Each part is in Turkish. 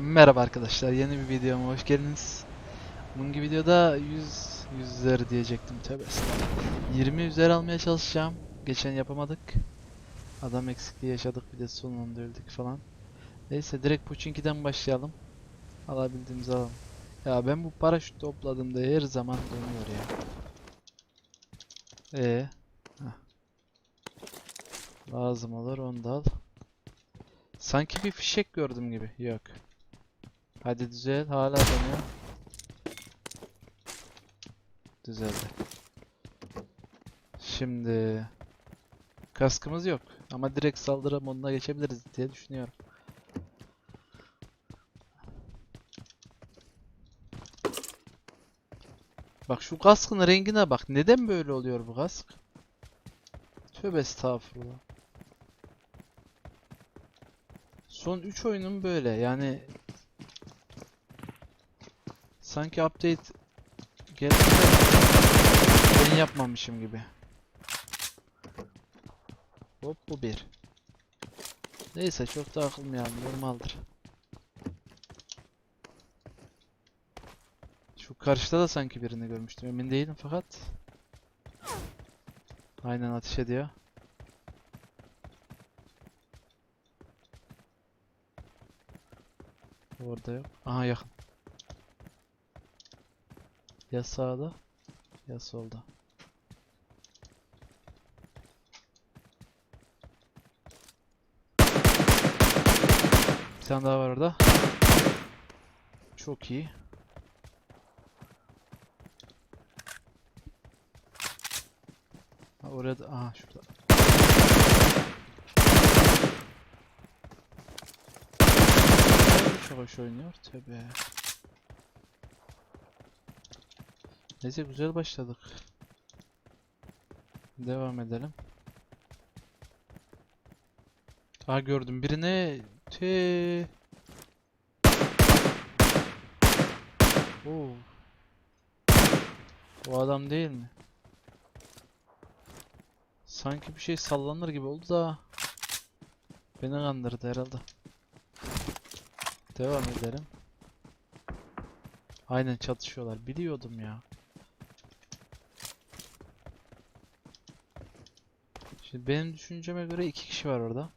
Merhaba arkadaşlar, yeni bir videoma hoş geldiniz. Bugünkü videoda 100 yüzler diyecektim tövbe estağfurullah. 20 yüzler almaya çalışacağım. Geçen yapamadık. Adam eksikliği yaşadık bir de sonunda falan. Neyse direkt Pochinki'den başlayalım. Alabildiğimizi alalım. Ya ben bu paraşüt topladığımda her zaman dönüyor ya. Ee, Lazım olur onu da al. Sanki bir fişek gördüm gibi. Yok. Hadi düzel. Hala dönüyor. Düzeldi. Şimdi kaskımız yok ama direkt saldırı moduna geçebiliriz diye düşünüyorum. Bak şu kaskın rengine bak. Neden böyle oluyor bu kask? Tövbe estağfurullah. Son 3 oyunum böyle yani sanki update geldi ben yapmamışım gibi. Hop bu bir. Neyse çok da akılmayalım normaldir. Şu karşıda da sanki birini görmüştüm emin değilim fakat. Aynen ateş ediyor. Orada yok. Aha yakın. Ya sağda ya solda. Bir tane daha var orada. Çok iyi. Ha, oraya da aha şurada. Çok hoş oynuyor tabi. Neyse güzel başladık. Devam edelim. Aa gördüm birini. Te. Oo. O adam değil mi? Sanki bir şey sallanır gibi oldu da. Beni kandırdı herhalde. Devam edelim. Aynen çatışıyorlar. Biliyordum ya. Şimdi benim düşünceme göre iki kişi var orada.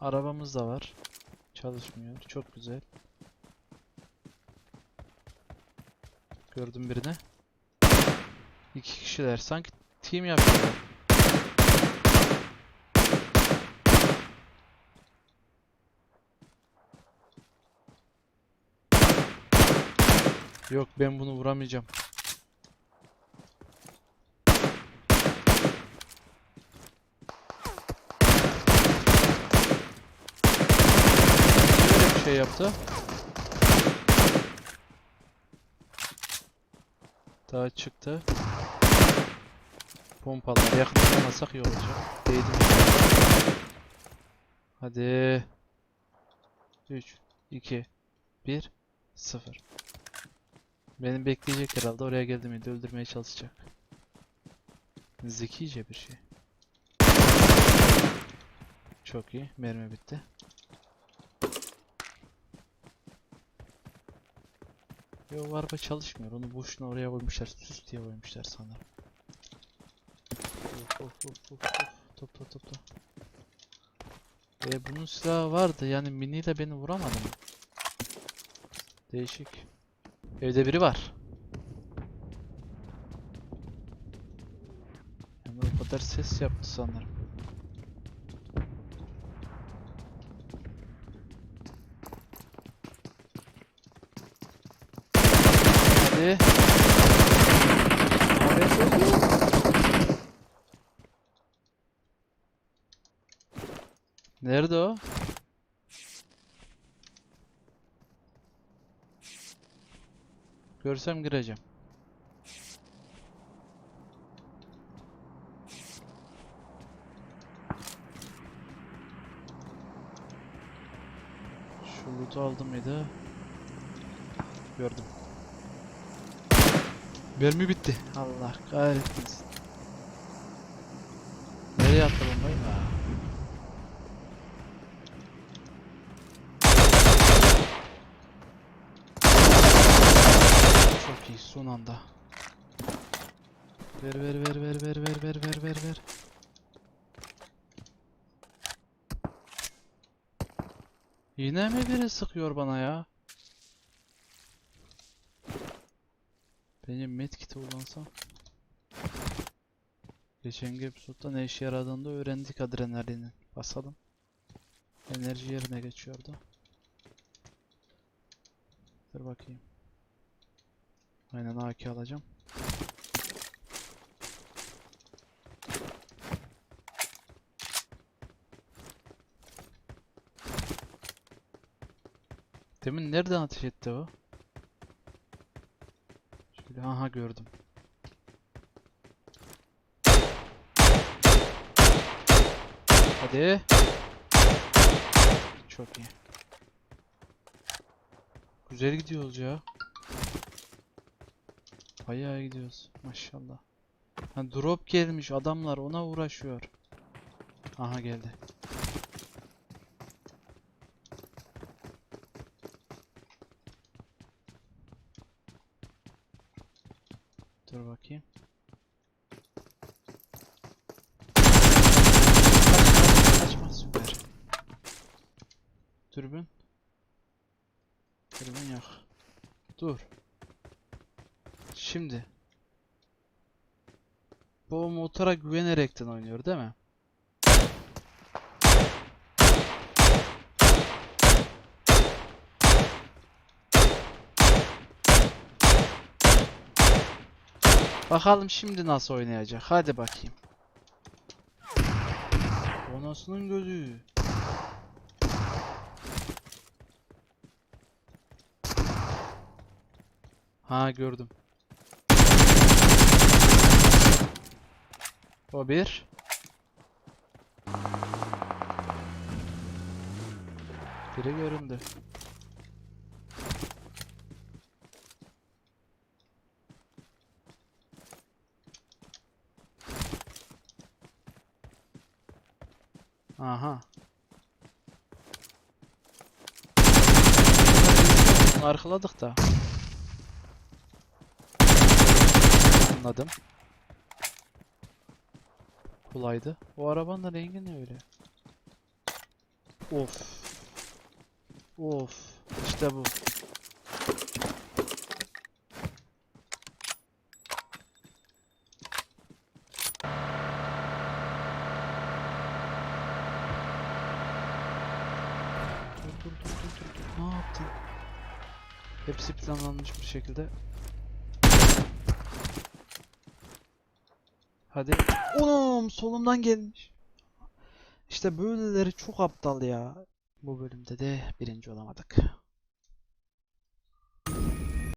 Arabamız da var. Çalışmıyor. Çok güzel. Gördüm birini. İki kişiler. Sanki team yapıyorlar. Yok ben bunu vuramayacağım. Şey yaptı? Daha çıktı. Pompalar yakınlaşamasak iyi olacak. Değdim. Hadi. 3 2 1 0 Beni bekleyecek herhalde. Oraya geldi miydi öldürmeye çalışacak. Zekice bir şey. Çok iyi. Mermi bitti. Yo bu araba çalışmıyor. Onu boşuna oraya koymuşlar. Süs diye koymuşlar sanırım. Of of of of of. Topla topla. E bunun silahı vardı. Yani mini ile beni vuramadı mı? Değişik. Evde biri var. Yani o kadar ses yaptı sanırım. Hadi. Nerede o? Görsem gireceğim. Şu loot'u aldım mıydı? Gördüm. Mermi bitti. Allah kahretmesin. Nereye attı bombayı? Ha. Çok iyi son anda. Ver ver ver ver ver ver ver ver ver ver. Yine mi biri sıkıyor bana ya? Benim medkit'i kullansam. Geçenki episodda ne işe yaradığını öğrendik adrenalinin. Basalım. Enerji yerine geçiyordu. Dur bakayım. Aynen AK alacağım. Demin nereden ateş etti o? Şöyle aha gördüm. Hadi. Çok iyi. Güzel gidiyoruz ya. Bayağı gidiyoruz. Maşallah. Ha, drop gelmiş. Adamlar ona uğraşıyor. Aha geldi. Dur bakayım. Kaçma, süper. Dürbün. Dürbün yok. Dur. Şimdi. Bu motora güvenerekten oynuyor değil mi? Bakalım şimdi nasıl oynayacak. Hadi bakayım. Bonasının gözü. Ha gördüm. O bir. Biri göründü. Aha. Arkaladık da. Anladım. Kolaydı. O arabanın rengi ne öyle? Of. Of. İşte bu. Dur dur dur dur dur dur. Ne yaptın? Hepsi planlanmış bir şekilde. Hadi. Oğlum solumdan gelmiş. İşte böyleleri çok aptal ya. Bu bölümde de birinci olamadık.